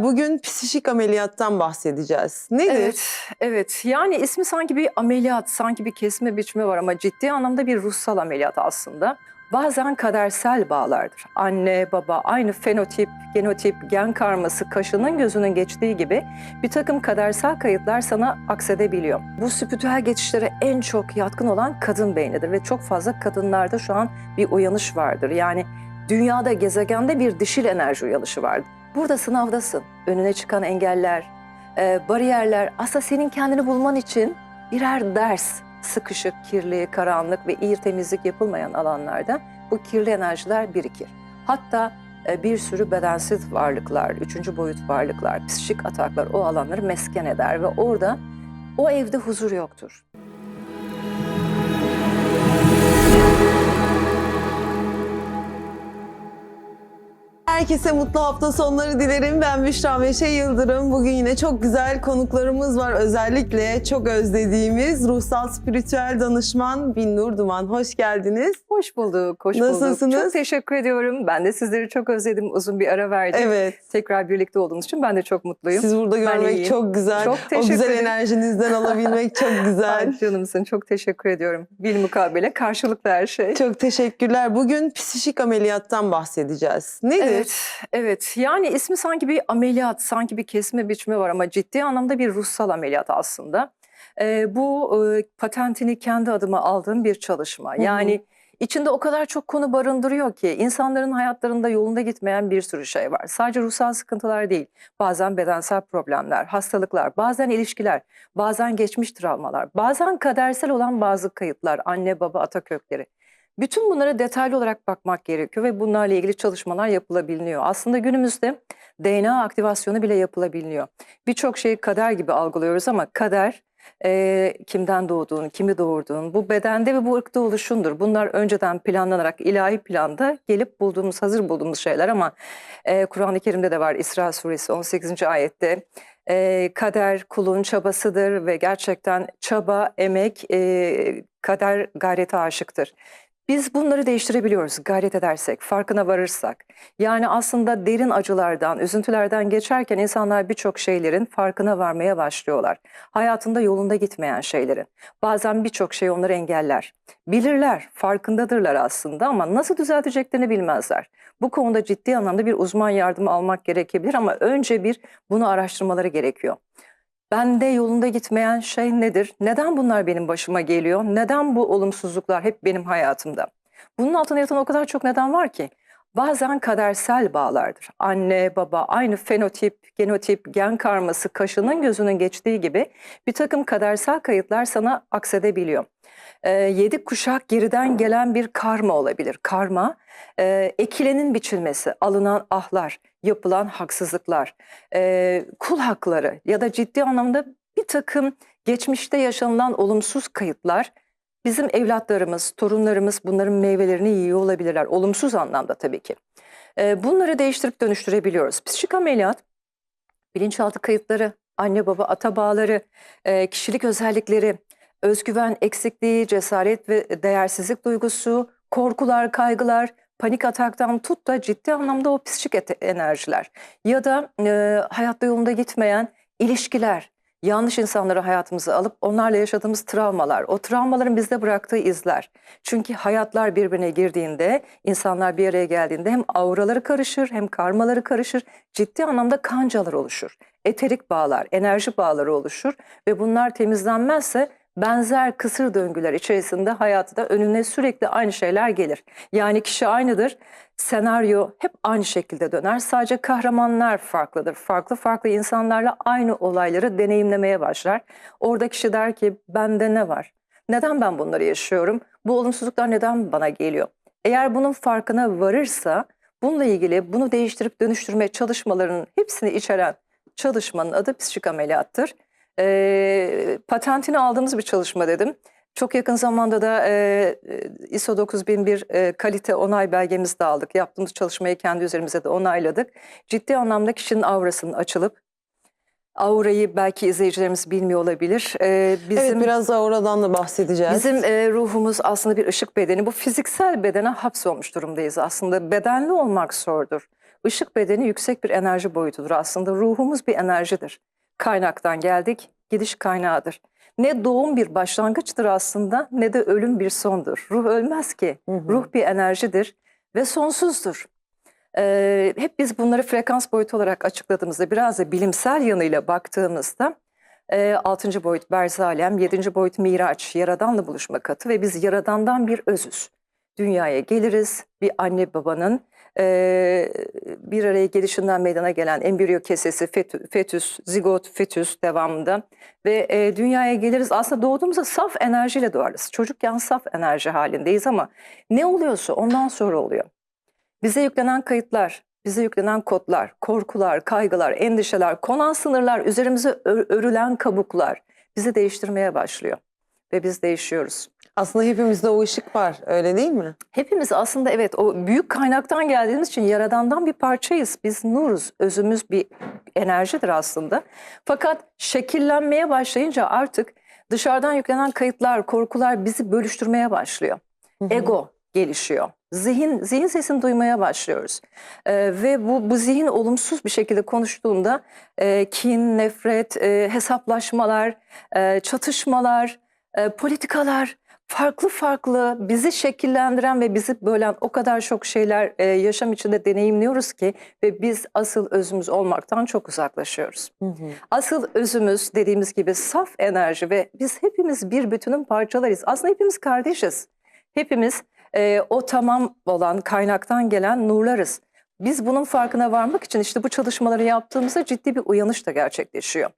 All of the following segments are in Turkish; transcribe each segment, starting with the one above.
Bugün psikik ameliyattan bahsedeceğiz. Nedir? Evet, evet. Yani ismi sanki bir ameliyat, sanki bir kesme biçimi var ama ciddi anlamda bir ruhsal ameliyat aslında. Bazen kadersel bağlardır. Anne, baba, aynı fenotip, genotip, gen karması, kaşının gözünün geçtiği gibi bir takım kadersel kayıtlar sana aksedebiliyor. Bu spiritüel geçişlere en çok yatkın olan kadın beynidir ve çok fazla kadınlarda şu an bir uyanış vardır. Yani dünyada, gezegende bir dişil enerji uyanışı vardır. Burada sınavdasın. Önüne çıkan engeller, e, bariyerler aslında senin kendini bulman için birer ders. Sıkışık, kirli, karanlık ve iyi temizlik yapılmayan alanlarda bu kirli enerjiler birikir. Hatta e, bir sürü bedensiz varlıklar, üçüncü boyut varlıklar, psikik ataklar o alanları mesken eder ve orada o evde huzur yoktur. Herkese mutlu hafta sonları dilerim. Ben Büşra Meşe Yıldırım. Bugün yine çok güzel konuklarımız var. Özellikle çok özlediğimiz ruhsal spiritüel danışman Binnur Duman. Hoş geldiniz. Hoş bulduk, hoş bulduk. Nasılsınız? Çok teşekkür ediyorum. Ben de sizleri çok özledim. Uzun bir ara verdik. Evet. Tekrar birlikte olduğunuz için ben de çok mutluyum. Siz burada görmek çok güzel. Çok o teşekkür güzel ederim. enerjinizden alabilmek çok güzel. Ay canımsın, çok teşekkür ediyorum. Bil mukabele karşılıklı her şey. Çok teşekkürler. Bugün psikik ameliyattan bahsedeceğiz. Nedir? Evet, evet. Yani ismi sanki bir ameliyat, sanki bir kesme biçimi var ama ciddi anlamda bir ruhsal ameliyat aslında. Ee, bu e, patentini kendi adıma aldığım bir çalışma. hı. Yani içinde o kadar çok konu barındırıyor ki insanların hayatlarında yolunda gitmeyen bir sürü şey var. Sadece ruhsal sıkıntılar değil, bazen bedensel problemler, hastalıklar, bazen ilişkiler, bazen geçmiş travmalar, bazen kadersel olan bazı kayıtlar, anne baba ata kökleri. Bütün bunlara detaylı olarak bakmak gerekiyor ve bunlarla ilgili çalışmalar yapılabiliyor. Aslında günümüzde DNA aktivasyonu bile yapılabiliyor. Birçok şeyi kader gibi algılıyoruz ama kader eee, kimden doğduğun, kimi doğurduğun, bu bedende ve bu ırkta oluşundur. Bunlar önceden planlanarak ilahi planda gelip bulduğumuz, hazır bulduğumuz şeyler ama eee, Kur'an-ı Kerim'de de var İsra suresi 18. ayette. Eee, kader kulun çabasıdır ve gerçekten çaba, emek, eee, kader gayrete aşıktır. Biz bunları değiştirebiliyoruz gayret edersek, farkına varırsak. Yani aslında derin acılardan, üzüntülerden geçerken insanlar birçok şeylerin farkına varmaya başlıyorlar. Hayatında yolunda gitmeyen şeylerin. Bazen birçok şey onları engeller. Bilirler, farkındadırlar aslında ama nasıl düzelteceklerini bilmezler. Bu konuda ciddi anlamda bir uzman yardımı almak gerekebilir ama önce bir bunu araştırmaları gerekiyor. Bende yolunda gitmeyen şey nedir? Neden bunlar benim başıma geliyor? Neden bu olumsuzluklar hep benim hayatımda? Bunun altında yatan o kadar çok neden var ki. Bazen kadersel bağlardır. Anne, baba, aynı fenotip, genotip, gen karması, kaşının gözünün geçtiği gibi bir takım kadersel kayıtlar sana aksedebiliyor. Ee, yedi kuşak geriden gelen bir karma olabilir. Karma, e, ekilenin biçilmesi, alınan ahlar, yapılan haksızlıklar, e, kul hakları ya da ciddi anlamda bir takım geçmişte yaşanılan olumsuz kayıtlar bizim evlatlarımız, torunlarımız bunların meyvelerini yiyor olabilirler. Olumsuz anlamda tabii ki. E, bunları değiştirip dönüştürebiliyoruz. Psikik ameliyat, bilinçaltı kayıtları, anne baba ata bağları, e, kişilik özellikleri, özgüven eksikliği, cesaret ve değersizlik duygusu, korkular, kaygılar, panik ataktan tut da ciddi anlamda o psikik enerjiler ya da e, hayatta yolunda gitmeyen ilişkiler, yanlış insanları hayatımıza alıp onlarla yaşadığımız travmalar, o travmaların bizde bıraktığı izler. Çünkü hayatlar birbirine girdiğinde, insanlar bir araya geldiğinde hem auraları karışır hem karmaları karışır, ciddi anlamda kancalar oluşur. Eterik bağlar, enerji bağları oluşur ve bunlar temizlenmezse benzer kısır döngüler içerisinde hayatta da önüne sürekli aynı şeyler gelir. Yani kişi aynıdır, senaryo hep aynı şekilde döner. Sadece kahramanlar farklıdır. Farklı farklı insanlarla aynı olayları deneyimlemeye başlar. Orada kişi der ki bende ne var? Neden ben bunları yaşıyorum? Bu olumsuzluklar neden bana geliyor? Eğer bunun farkına varırsa bununla ilgili bunu değiştirip dönüştürme çalışmalarının hepsini içeren çalışmanın adı psikik ameliyattır. Ee, patentini aldığımız bir çalışma dedim. Çok yakın zamanda da e, e, ISO 9001 e, kalite onay belgemizi de aldık. Yaptığımız çalışmayı kendi üzerimize de onayladık. Ciddi anlamda kişinin aurasının açılıp, aurayı belki izleyicilerimiz bilmiyor olabilir. Ee, bizim, Evet biraz da oradan da bahsedeceğiz. Bizim e, ruhumuz aslında bir ışık bedeni. Bu fiziksel bedene hapsolmuş durumdayız aslında. Bedenli olmak zordur. Işık bedeni yüksek bir enerji boyutudur aslında. Ruhumuz bir enerjidir. Kaynaktan geldik, gidiş kaynağıdır. Ne doğum bir başlangıçtır aslında ne de ölüm bir sondur. Ruh ölmez ki. Hı hı. Ruh bir enerjidir ve sonsuzdur. Ee, hep biz bunları frekans boyutu olarak açıkladığımızda biraz da bilimsel yanıyla baktığımızda e, 6. boyut berzalem, 7. boyut miraç, yaradanla buluşma katı ve biz yaradandan bir özüz. Dünyaya geliriz, bir anne babanın e, bir araya gelişinden meydana gelen embriyo kesesi, fetü- fetüs, zigot, fetüs devamında ve e, dünyaya geliriz. Aslında doğduğumuzda saf enerjiyle doğarız. Çocukken saf enerji halindeyiz ama ne oluyorsa ondan sonra oluyor. Bize yüklenen kayıtlar, bize yüklenen kodlar, korkular, kaygılar, endişeler, konan sınırlar, üzerimize ör- örülen kabuklar bizi değiştirmeye başlıyor. Ve biz değişiyoruz. Aslında hepimizde o ışık var öyle değil mi? Hepimiz aslında evet o büyük kaynaktan geldiğimiz için yaradandan bir parçayız. Biz nuruz, özümüz bir enerjidir aslında. Fakat şekillenmeye başlayınca artık dışarıdan yüklenen kayıtlar, korkular bizi bölüştürmeye başlıyor. Hı hı. Ego gelişiyor. Zihin zihin sesini duymaya başlıyoruz. Ee, ve bu bu zihin olumsuz bir şekilde konuştuğunda e, kin, nefret, e, hesaplaşmalar, e, çatışmalar, e, politikalar farklı farklı bizi şekillendiren ve bizi bölen o kadar çok şeyler e, yaşam içinde deneyimliyoruz ki ve biz asıl özümüz olmaktan çok uzaklaşıyoruz. Hı hı. Asıl özümüz dediğimiz gibi saf enerji ve biz hepimiz bir bütünün parçalarıyız. Aslında hepimiz kardeşiz. Hepimiz e, o tamam olan kaynaktan gelen nurlarız. Biz bunun farkına varmak için işte bu çalışmaları yaptığımızda ciddi bir uyanış da gerçekleşiyor.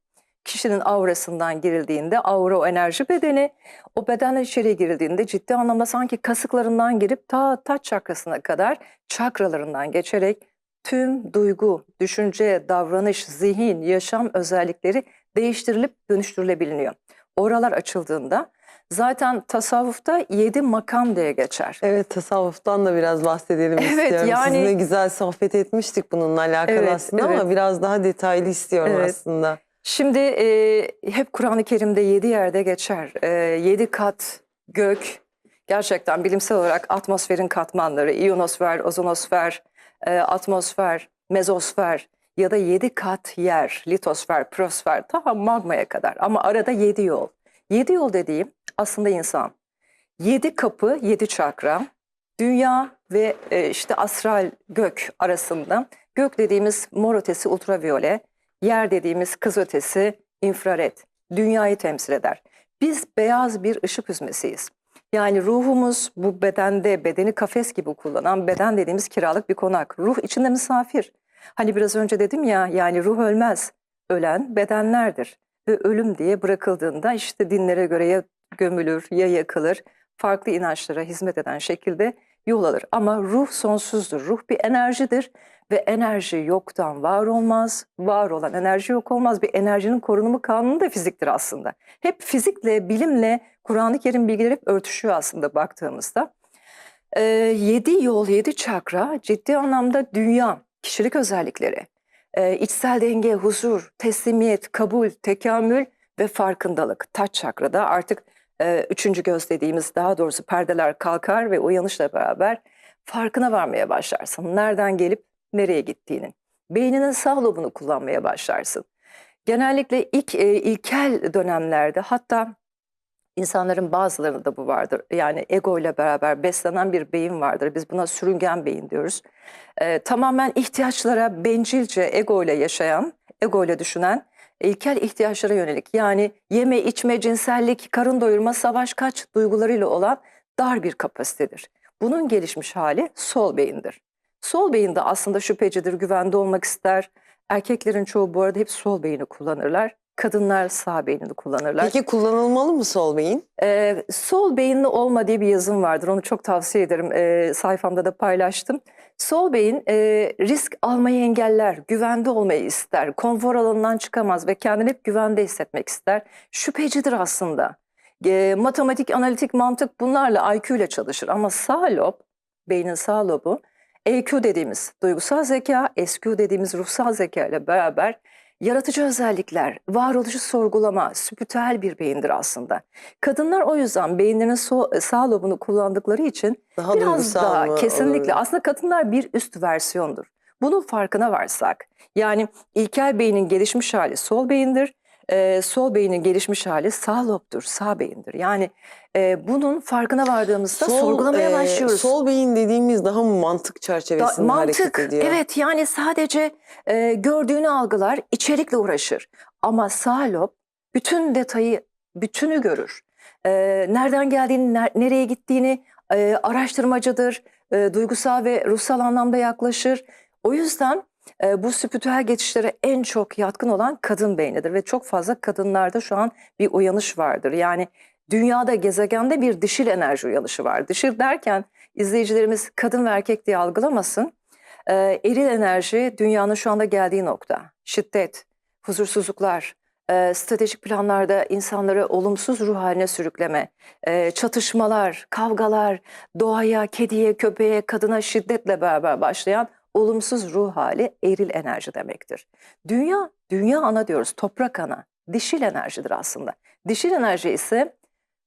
Kişinin aurasından girildiğinde aura o enerji bedeni, o bedenle içeriye girildiğinde ciddi anlamda sanki kasıklarından girip ta taç çakrasına kadar çakralarından geçerek tüm duygu, düşünce, davranış, zihin, yaşam özellikleri değiştirilip dönüştürülebiliyor. Oralar açıldığında zaten tasavvufta yedi makam diye geçer. Evet tasavvuftan da biraz bahsedelim Evet, istiyorum. yani- Sizinle güzel sohbet etmiştik bununla alakalı Evet, aslında ama evet. biraz daha detaylı istiyorum Evet. aslında. Şimdi e, hep Kur'an-ı Kerim'de yedi yerde geçer. E, yedi kat gök, gerçekten bilimsel olarak atmosferin katmanları, iyonosfer, ozonosfer, e, atmosfer, mezosfer ya da yedi kat yer, litosfer, prosfer, ta magmaya kadar. Ama arada yedi yol. Yedi yol dediğim aslında insan. Yedi kapı, yedi çakra, dünya ve e, işte astral gök arasında. Gök dediğimiz mor ötesi ultraviyole, yer dediğimiz kız ötesi infrared. Dünyayı temsil eder. Biz beyaz bir ışık hüzmesiyiz. Yani ruhumuz bu bedende, bedeni kafes gibi kullanan beden dediğimiz kiralık bir konak. Ruh içinde misafir. Hani biraz önce dedim ya yani ruh ölmez. Ölen bedenlerdir. Ve ölüm diye bırakıldığında işte dinlere göre ya gömülür ya yakılır. Farklı inançlara hizmet eden şekilde yol alır. Ama ruh sonsuzdur. Ruh bir enerjidir ve enerji yoktan var olmaz. Var olan enerji yok olmaz. Bir enerjinin korunumu kanunu da fiziktir aslında. Hep fizikle, bilimle Kur'an-ı Kerim bilgileri hep örtüşüyor aslında baktığımızda. Ee, yedi yol, yedi çakra ciddi anlamda dünya, kişilik özellikleri, e, içsel denge, huzur, teslimiyet, kabul, tekamül ve farkındalık. Taç çakrada artık e, üçüncü göz dediğimiz daha doğrusu perdeler kalkar ve uyanışla beraber farkına varmaya başlarsın. Nereden gelip nereye gittiğinin. Beyninin sağ lobunu kullanmaya başlarsın. Genellikle ilk e, ilkel dönemlerde hatta insanların bazılarında bu vardır. Yani ego ile beraber beslenen bir beyin vardır. Biz buna sürüngen beyin diyoruz. E, tamamen ihtiyaçlara bencilce ego ile yaşayan, ego ile düşünen ilkel ihtiyaçlara yönelik yani yeme, içme, cinsellik, karın doyurma, savaş, kaç duygularıyla olan dar bir kapasitedir. Bunun gelişmiş hali sol beyindir. Sol beyinde aslında şüphecidir, güvende olmak ister. Erkeklerin çoğu bu arada hep sol beyni kullanırlar. Kadınlar sağ beynini kullanırlar. Peki kullanılmalı mı sol beyin? Ee, sol beyinli olma diye bir yazım vardır. Onu çok tavsiye ederim. Ee, sayfamda da paylaştım. Sol beyin e, risk almayı engeller, güvende olmayı ister, konfor alanından çıkamaz ve kendini hep güvende hissetmek ister. Şüphecidir aslında. E, matematik, analitik, mantık bunlarla IQ ile çalışır. Ama sağ lob, beynin sağ lobu, EQ dediğimiz duygusal zeka, SQ dediğimiz ruhsal zeka ile beraber yaratıcı özellikler, varoluşu sorgulama, spiritüel bir beyindir aslında. Kadınlar o yüzden beyinlerinin so- sağ lobunu kullandıkları için Daha biraz daha mı kesinlikle olur? aslında kadınlar bir üst versiyondur. Bunun farkına varsak, yani ilkel beynin gelişmiş hali sol beyindir, e, sol beynin gelişmiş hali sağ lobdur, sağ beyindir. Yani e, bunun farkına vardığımızda sorgulamaya e, başlıyoruz. Sol beyin dediğimiz daha mı mantık Da- çerçevesinde hareket mantık, ediyor? evet yani sadece e, gördüğünü algılar, içerikle uğraşır. Ama sağ lob bütün detayı, bütünü görür. E, nereden geldiğini, ner- nereye gittiğini e, araştırmacıdır, e, duygusal ve ruhsal anlamda yaklaşır. O yüzden e, bu spiritüel geçişlere en çok yatkın olan kadın beynidir ve çok fazla kadınlarda şu an bir uyanış vardır. Yani dünyada, gezegende bir dişil enerji uyanışı var. Dişil derken izleyicilerimiz kadın ve erkek diye algılamasın. Ee, eril enerji dünyanın şu anda geldiği nokta. Şiddet, huzursuzluklar, e, stratejik planlarda insanları olumsuz ruh haline sürükleme, e, çatışmalar, kavgalar, doğaya, kediye, köpeğe, kadına şiddetle beraber başlayan olumsuz ruh hali eril enerji demektir. Dünya, dünya ana diyoruz, toprak ana, dişil enerjidir aslında. Dişil enerji ise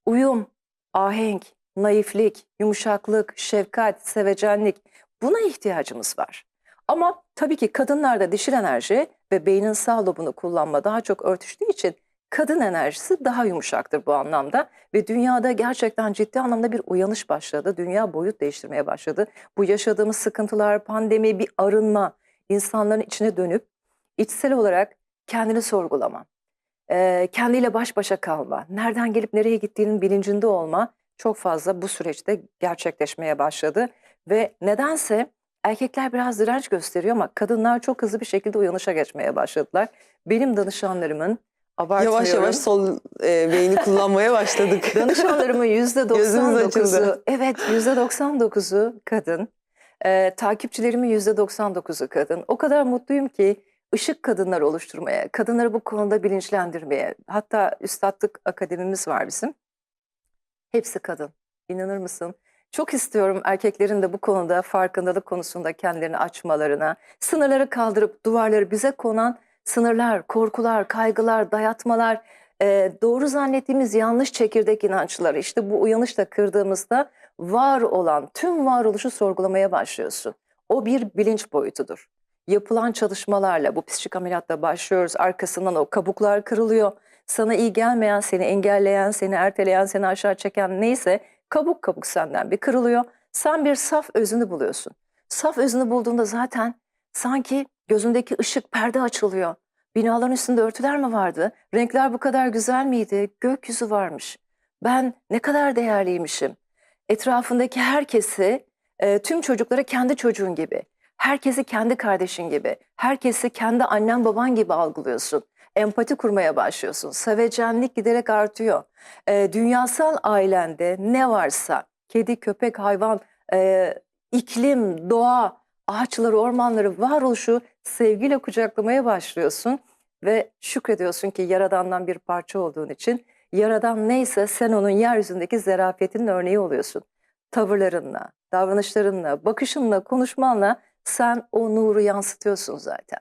uyum, ahenk, naiflik, yumuşaklık, şefkat, sevecenlik buna ihtiyacımız var. Ama tabii ki kadınlarda dişil enerji ve beynin sağ lobunu kullanma daha çok örtüştüğü için kadın enerjisi daha yumuşaktır bu anlamda ve dünyada gerçekten ciddi anlamda bir uyanış başladı. Dünya boyut değiştirmeye başladı. Bu yaşadığımız sıkıntılar, pandemi, bir arınma, insanların içine dönüp içsel olarak kendini sorgulama, kendiyle baş başa kalma, nereden gelip nereye gittiğinin bilincinde olma çok fazla bu süreçte gerçekleşmeye başladı. Ve nedense erkekler biraz direnç gösteriyor ama kadınlar çok hızlı bir şekilde uyanışa geçmeye başladılar. Benim danışanlarımın abartmıyorum. Yavaş yavaş sol e, beyni kullanmaya başladık. Danışanlarımın yüzde Gözümüz açıldı. 99'u, evet yüzde 99'u kadın. Ee, takipçilerimin yüzde 99'u kadın. O kadar mutluyum ki ışık kadınlar oluşturmaya, kadınları bu konuda bilinçlendirmeye. Hatta üstadlık akademimiz var bizim. Hepsi kadın. İnanır mısın? Çok istiyorum erkeklerin de bu konuda farkındalık konusunda kendilerini açmalarına, sınırları kaldırıp duvarları bize konan sınırlar, korkular, kaygılar, dayatmalar, e, doğru zannettiğimiz yanlış çekirdek inançları işte bu uyanışla kırdığımızda var olan tüm varoluşu sorgulamaya başlıyorsun. O bir bilinç boyutudur. Yapılan çalışmalarla bu psikik ameliyatla başlıyoruz. Arkasından o kabuklar kırılıyor. Sana iyi gelmeyen, seni engelleyen, seni erteleyen, seni aşağı çeken neyse kabuk kabuk senden bir kırılıyor. Sen bir saf özünü buluyorsun. Saf özünü bulduğunda zaten sanki gözündeki ışık perde açılıyor. Binaların üstünde örtüler mi vardı? Renkler bu kadar güzel miydi? Gökyüzü varmış. Ben ne kadar değerliymişim. Etrafındaki herkesi, e, tüm çocuklara kendi çocuğun gibi, herkesi kendi kardeşin gibi, herkesi kendi annen baban gibi algılıyorsun. Empati kurmaya başlıyorsun. Sevecenlik giderek artıyor. E, dünyasal ailende ne varsa, kedi, köpek, hayvan, e, iklim, doğa, ağaçları, ormanları, varoluşu sevgiyle kucaklamaya başlıyorsun ve şükrediyorsun ki Yaradan'dan bir parça olduğun için. Yaradan neyse sen onun yeryüzündeki zerafetinin örneği oluyorsun. Tavırlarınla, davranışlarınla, bakışınla, konuşmanla sen o nuru yansıtıyorsun zaten.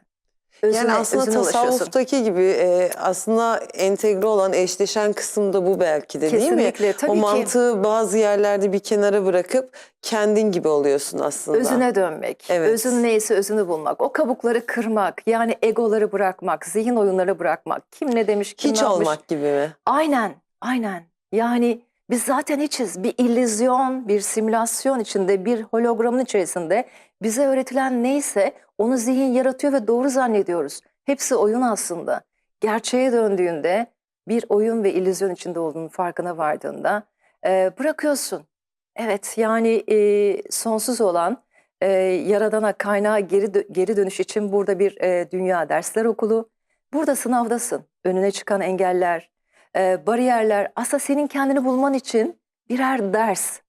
Özüne, yani aslında özüne ulaşıyorsun. tasavvuftaki gibi e, aslında entegre olan eşleşen kısım da bu belki de değil mi? Kesinlikle tabii o ki. mantığı bazı yerlerde bir kenara bırakıp kendin gibi oluyorsun aslında. Özüne dönmek, Evet. özün neyse özünü bulmak, o kabukları kırmak, yani egoları bırakmak, zihin oyunları bırakmak. Kim ne demiş, kim Hiç ne yapmış. olmak gibi mi? Aynen, aynen. Yani biz zaten hiçiz. Bir illüzyon, bir simülasyon içinde, bir hologramın içerisinde bize öğretilen neyse onu zihin yaratıyor ve doğru zannediyoruz. Hepsi oyun aslında. Gerçeğe döndüğünde bir oyun ve illüzyon içinde olduğunun farkına vardığında e, bırakıyorsun. Evet yani e, sonsuz olan e, yaradana kaynağa geri, dö- geri dönüş için burada bir e, dünya dersler okulu. Burada sınavdasın. Önüne çıkan engeller, e, bariyerler aslında senin kendini bulman için birer ders.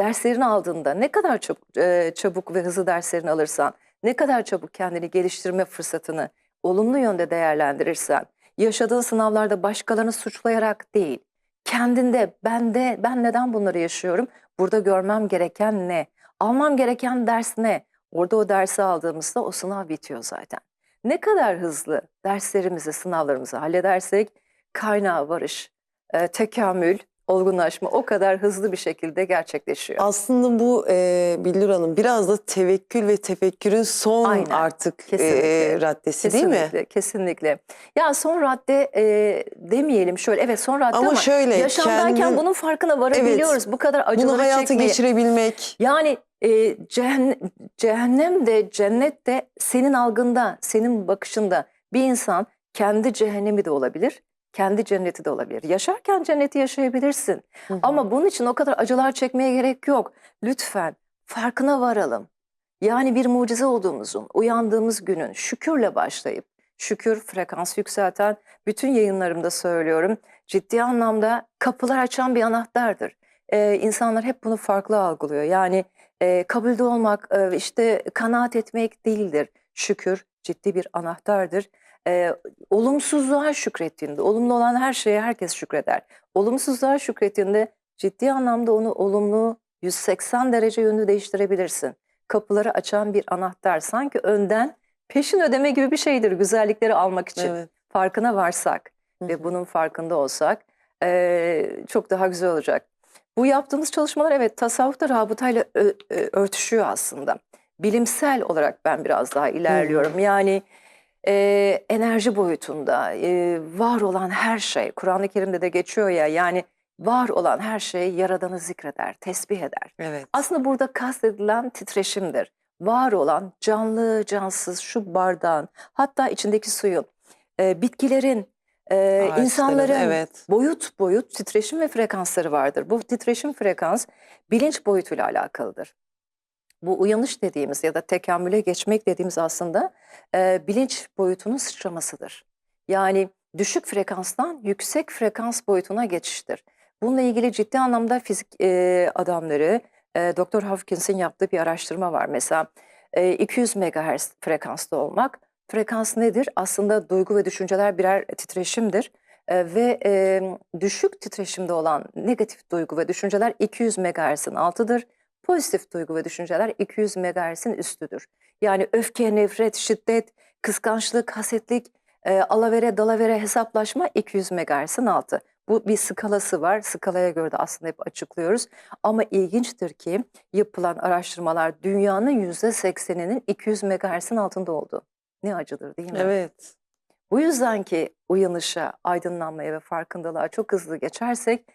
Derslerini aldığında ne kadar çabuk, e, çabuk ve hızlı derslerini alırsan, ne kadar çabuk kendini geliştirme fırsatını olumlu yönde değerlendirirsen, yaşadığın sınavlarda başkalarını suçlayarak değil, kendinde, bende, ben neden bunları yaşıyorum? Burada görmem gereken ne? Almam gereken ders ne? Orada o dersi aldığımızda o sınav bitiyor zaten. Ne kadar hızlı derslerimizi, sınavlarımızı halledersek kaynağa varış, e, tekamül, olgunlaşma o kadar hızlı bir şekilde gerçekleşiyor. Aslında bu e, Billur Hanım biraz da tevekkül ve tefekkürün son Aynen, artık kesinlikle. e, raddesi değil mi? Kesinlikle, kesinlikle. Ya son radde e, demeyelim şöyle evet son radde ama, Ama şöyle yaşamdayken kendin- bunun farkına varabiliyoruz. Bu kadar acıları Bunu hayata çekmeye. geçirebilmek. Yani e, cehennem, cehennem de cennet de senin algında, senin bakışında bir insan kendi cehennemi de olabilir, kendi cenneti de olabilir. Yaşarken cenneti yaşayabilirsin. Hı hı. Ama bunun için o kadar acılar çekmeye gerek yok. Lütfen farkına varalım. Yani bir mucize olduğumuzun, uyandığımız günün şükürle başlayıp, şükür frekans yükselten, bütün yayınlarımda söylüyorum, ciddi anlamda kapılar açan bir anahtardır. Ee, insanlar hep bunu farklı algılıyor. Yani e, kabulde olmak, e, işte kanaat etmek değildir. Şükür ciddi bir anahtardır. E, olumsuzluğa şükrettiğinde, olumlu olan her şeye herkes şükreder. Olumsuzluğa şükrettiğinde ciddi anlamda onu olumlu 180 derece yönünü değiştirebilirsin. Kapıları açan bir anahtar sanki önden peşin ödeme gibi bir şeydir güzellikleri almak için. Evet. Farkına varsak Hı ve hı. bunun farkında olsak eee, çok daha güzel olacak. Bu yaptığımız çalışmalar evet tasavvufta rabıtayla ö- ö- örtüşüyor aslında. Bilimsel olarak ben biraz daha ilerliyorum. Yani eee, enerji boyutunda eee, var olan her şey, Kur'an-ı Kerim'de de geçiyor ya yani var olan her şey Yaradan'ı zikreder, tesbih eder. Evet. Aslında burada kastedilen titreşimdir. Var olan canlı, cansız şu bardağın, hatta içindeki suyun, e, bitkilerin, e, Ağaçların, insanların evet. boyut boyut titreşim ve frekansları vardır. Bu titreşim frekans bilinç boyutuyla alakalıdır. Bu uyanış dediğimiz ya da tekamüle geçmek dediğimiz aslında e, bilinç boyutunun sıçramasıdır. Yani düşük frekanstan yüksek frekans boyutuna geçiştir. Bununla ilgili ciddi anlamda fizik e, adamları, e, Dr. Hawkins'in yaptığı bir araştırma var. Mesela e, 200 MHz frekansta olmak. Frekans nedir? Aslında duygu ve düşünceler birer titreşimdir. E, ve e, düşük titreşimde olan negatif duygu ve düşünceler 200 MHz'in altıdır. Pozitif duygu ve düşünceler 200 MHz'in üstüdür. Yani öfke, nefret, şiddet, kıskançlık, hasetlik, e, alavere, dalavere hesaplaşma 200 MHz'in altı. Bu bir skalası var. Skalaya göre de aslında hep açıklıyoruz. Ama ilginçtir ki yapılan araştırmalar dünyanın %80'inin 200 MHz'in altında olduğu. Ne acıdır değil mi? Evet. Bu yüzden ki uyanışa, aydınlanmaya ve farkındalığa çok hızlı geçersek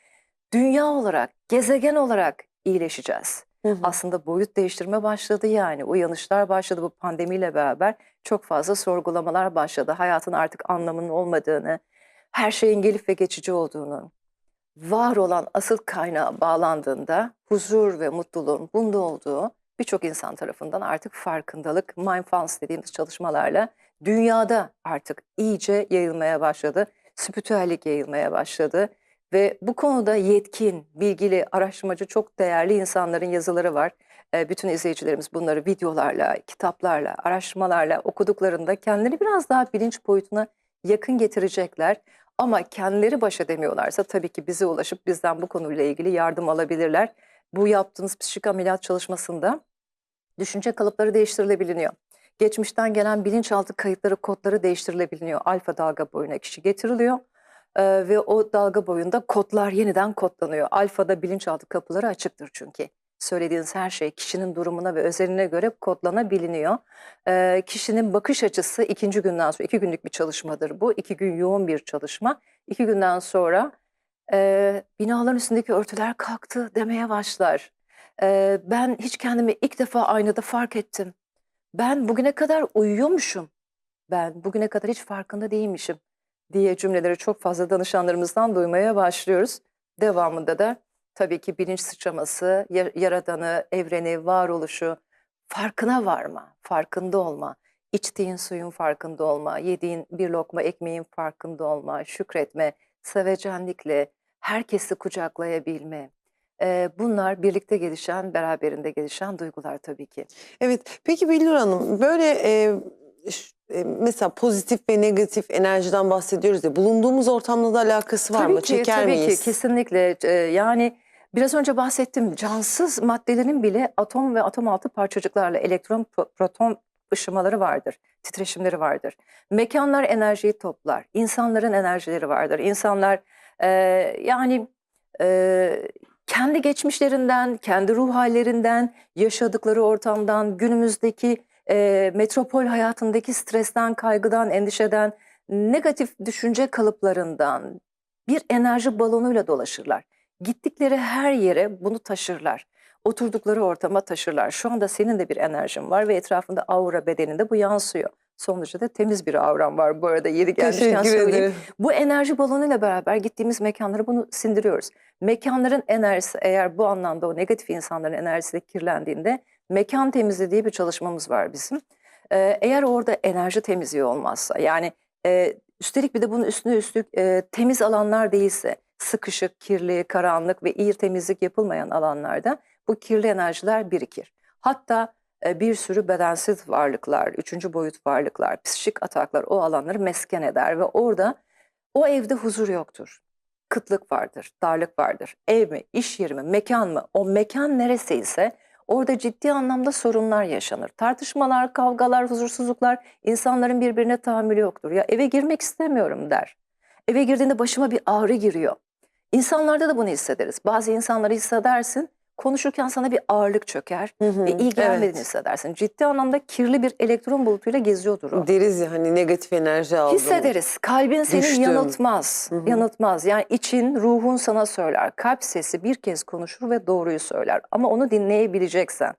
dünya olarak, gezegen olarak iyileşeceğiz. Hı hı. Aslında boyut değiştirme başladı yani. Uyanışlar başladı bu pandemiyle beraber. Çok fazla sorgulamalar başladı. Hayatın artık anlamının olmadığını, her şeyin gelip ve geçici olduğunu, var olan asıl kaynağa bağlandığında huzur ve mutluluğun bunda olduğu birçok insan tarafından artık farkındalık, mindfulness dediğimiz çalışmalarla dünyada artık iyice yayılmaya başladı. Spiritüellik yayılmaya başladı. Ve bu konuda yetkin, bilgili, araştırmacı çok değerli insanların yazıları var. Ee, bütün izleyicilerimiz bunları videolarla, kitaplarla, araştırmalarla okuduklarında kendileri biraz daha bilinç boyutuna yakın getirecekler. Ama kendileri baş edemiyorlarsa tabii ki bize ulaşıp bizden bu konuyla ilgili yardım alabilirler. Bu yaptığınız psikik ameliyat çalışmasında düşünce kalıpları değiştirilebiliyor. Geçmişten gelen bilinçaltı kayıtları, kodları değiştirilebiliyor. Alfa dalga boyuna kişi getiriliyor Ee, ve o dalga boyunda kodlar yeniden kodlanıyor. Alfada bilinçaltı kapıları açıktır çünkü. Söylediğiniz her şey kişinin durumuna ve özeline göre kodlanabiliyor. Ee, kişinin bakış açısı ikinci günden sonra, iki günlük bir çalışmadır bu. İki gün yoğun bir çalışma. İki günden sonra e, binaların üstündeki örtüler kalktı demeye başlar. Ee, ben hiç kendimi ilk defa aynada fark ettim. Ben bugüne kadar uyuyormuşum. Ben bugüne kadar hiç farkında değilmişim diye cümleleri çok fazla danışanlarımızdan duymaya başlıyoruz. Devamında da tabii ki bilinç sıçraması, ya- yaradanı, evreni, varoluşu farkına varma, farkında olma, içtiğin suyun farkında olma, yediğin bir lokma ekmeğin farkında olma, şükretme, sevecenlikle herkesi kucaklayabilme. Ee, bunlar birlikte gelişen, beraberinde gelişen duygular tabii ki. Evet. Peki Billur Hanım böyle e, e, mesela pozitif ve negatif enerjiden bahsediyoruz ya bulunduğumuz ortamla da alakası var Tabii mı? ki, Çeker tabii miyiz? ki kesinlikle. Ee, yani biraz önce bahsettim. Cansız maddelerin bile atom ve atom altı parçacıklarla elektron, pro- proton ışımaları vardır, titreşimleri vardır. Mekanlar enerjiyi toplar, insanların enerjileri vardır. İnsanlar e, yani e, kendi geçmişlerinden, kendi ruh hallerinden, yaşadıkları ortamdan, günümüzdeki e, metropol hayatındaki stresten, kaygıdan, endişeden, negatif düşünce kalıplarından bir enerji balonuyla dolaşırlar. Gittikleri her yere bunu taşırlar. Oturdukları ortama taşırlar. Şu anda senin de bir enerjin var ve etrafında aura bedeninde bu yansıyor. Sonuçta da temiz bir auran var bu arada yeri gelmişken Teşekkür söyleyeyim. ederim. Bu enerji balonuyla beraber gittiğimiz mekanlara bunu sindiriyoruz. Mekanların enerjisi eğer bu anlamda o negatif insanların enerjisi de kirlendiğinde mekan temizliği bir çalışmamız var bizim. Ee, eğer orada enerji temizliği olmazsa yani e, üstelik bir de bunun üstüne üstlük e, temiz alanlar değilse sıkışık, kirli, karanlık ve iyi temizlik yapılmayan alanlarda bu kirli enerjiler birikir. Hatta e, bir sürü bedensiz varlıklar, üçüncü boyut varlıklar, psikik ataklar o alanları mesken eder ve orada o evde huzur yoktur. Kıtlık vardır, darlık vardır. Ev mi, iş yeri mi, mekan mı? O mekan neresiyse orada ciddi anlamda sorunlar yaşanır. Tartışmalar, kavgalar, huzursuzluklar, insanların birbirine tahammülü yoktur. Ya eve girmek istemiyorum der. Eve girdiğinde başıma bir ağrı giriyor. İnsanlarda da bunu hissederiz. Bazı insanları hissedersin, konuşurken sana bir ağırlık çöker Hı hı, ve iyi gelmediğini evet. hissedersin. Ciddi anlamda kirli bir elektron bulutuyla geziyordur o. Deriz ya hani negatif enerji aldım. Hissederiz. Kalbin seni Düştüm. yanıltmaz. Hı hı. Yanıltmaz. Yani için, ruhun sana söyler. Kalp sesi bir kez konuşur ve doğruyu söyler. Ama onu dinleyebileceksen.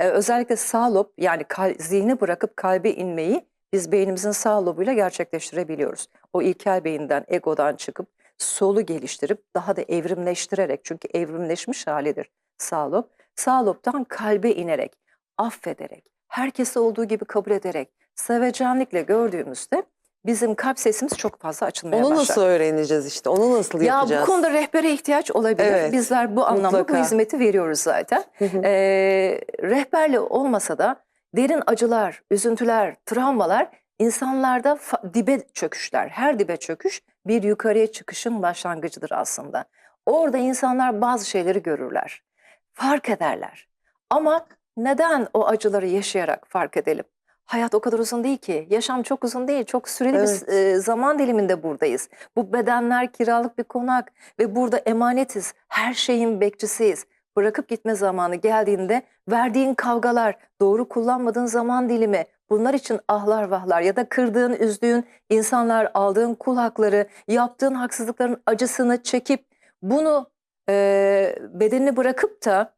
Ee, özellikle sağ lob yani kal- zihni bırakıp kalbe inmeyi biz beynimizin sağ lobuyla gerçekleştirebiliyoruz. O ilkel beyinden, egodan çıkıp solu geliştirip daha da evrimleştirerek çünkü evrimleşmiş halidir sağ lob. Sağ lobdan kalbe inerek, affederek, herkesi olduğu gibi kabul ederek, sevecenlikle gördüğümüzde bizim kalp sesimiz çok fazla açılmaya Onu başlar. nasıl öğreneceğiz işte? Onu nasıl Ya yapacağız? bu konuda rehbere ihtiyaç olabilir. Evet, Bizler bu anlamda mutlaka. bu hizmeti veriyoruz zaten. Ee, rehberle olmasa da derin acılar, üzüntüler, travmalar insanlarda dibe çöküşler. Her dibe çöküş bir yukarıya çıkışın başlangıcıdır aslında. Orada insanlar bazı şeyleri görürler, fark ederler. Ama neden o acıları yaşayarak fark edelim? Hayat o kadar uzun değil ki. Yaşam çok uzun değil. Çok süreli bir e, zaman diliminde buradayız. Bu bedenler kiralık bir konak ve burada emanetiz. Her şeyin bekçisiyiz. Bırakıp gitme zamanı geldiğinde verdiğin kavgalar, doğru kullanmadığın zaman dilimi, bunlar için ahlar vahlar ya da kırdığın, üzdüğün insanlar, aldığın kul hakları, yaptığın haksızlıkların acısını çekip bunu e, bedenini bırakıp da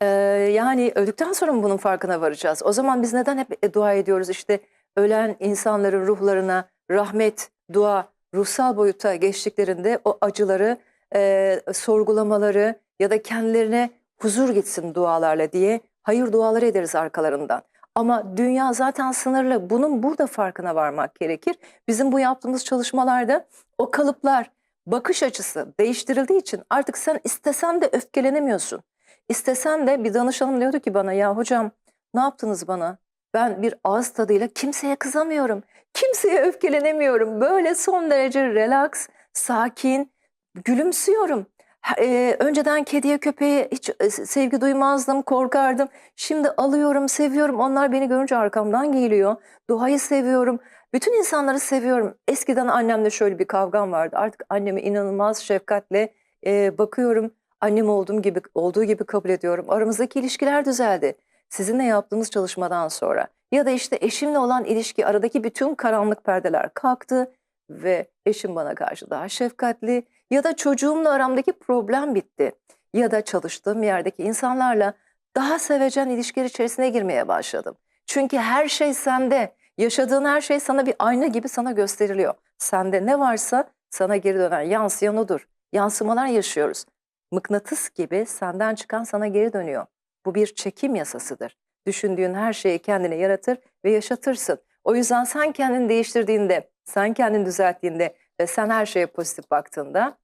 e, yani öldükten sonra mı bunun farkına varacağız? O zaman biz neden hep e, dua ediyoruz işte ölen insanların ruhlarına rahmet, dua, ruhsal boyuta geçtiklerinde o acıları e, sorgulamaları ya da kendilerine huzur gitsin dualarla diye hayır duaları ederiz arkalarından. Ama dünya zaten sınırlı. Bunun burada farkına varmak gerekir. Bizim bu yaptığımız çalışmalarda o kalıplar, bakış açısı değiştirildiği için artık sen istesen de öfkelenemiyorsun. İstesen de bir danışanım diyordu ki bana ya hocam ne yaptınız bana? Ben bir ağız tadıyla kimseye kızamıyorum. Kimseye öfkelenemiyorum. Böyle son derece relax, sakin, gülümsüyorum. Ha- e, önceden kediye köpeğe hiç e, sevgi duymazdım, korkardım. Şimdi alıyorum, seviyorum. Onlar beni görünce arkamdan geliyor. Doğayı seviyorum. Bütün insanları seviyorum. Eskiden annemle şöyle bir kavgam vardı. Artık annemi inanılmaz şefkatle e, bakıyorum. Annem olduğum gibi olduğu gibi kabul ediyorum. Aramızdaki ilişkiler düzeldi. Sizinle yaptığımız çalışmadan sonra ya da işte eşimle olan ilişki aradaki bütün karanlık perdeler kalktı ve eşim bana karşı daha şefkatli ya da çocuğumla aramdaki problem bitti ya da çalıştığım yerdeki insanlarla daha sevecen ilişkiler içerisine girmeye başladım. Çünkü her şey sende. Yaşadığın her şey sana bir ayna gibi sana gösteriliyor. Sende ne varsa sana geri dönen yansıyan odur. Yansımalar yaşıyoruz. Mıknatıs gibi senden çıkan sana geri dönüyor. Bu bir çekim yasasıdır. Düşündüğün her şeyi kendine yaratır ve yaşatırsın. O yüzden sen kendini değiştirdiğinde, sen kendini düzelttiğinde ve sen her şeye pozitif baktığında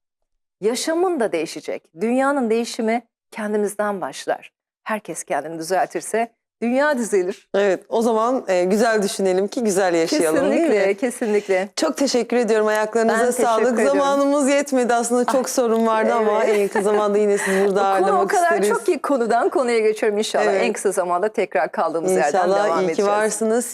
yaşamın da değişecek. Dünyanın değişimi kendimizden başlar. Herkes kendini düzeltirse dünya düzelir. Evet o zaman e, güzel düşünelim ki güzel yaşayalım değil mi? Kesinlikle, kesinlikle. Çok teşekkür ediyorum. Ayaklarınıza Ben sağlık. ediyorum. Zamanımız yetmedi aslında. Çok Ah, sorun vardı ama evet. en yakın zamanda yine sizi burada Konu o ağırlamak kadar isteriz. çok ki konudan konuya geçiyorum inşallah. Evet. En kısa zamanda tekrar kaldığımız yerden İnşallah devam iyi ki edeceğiz. varsınız.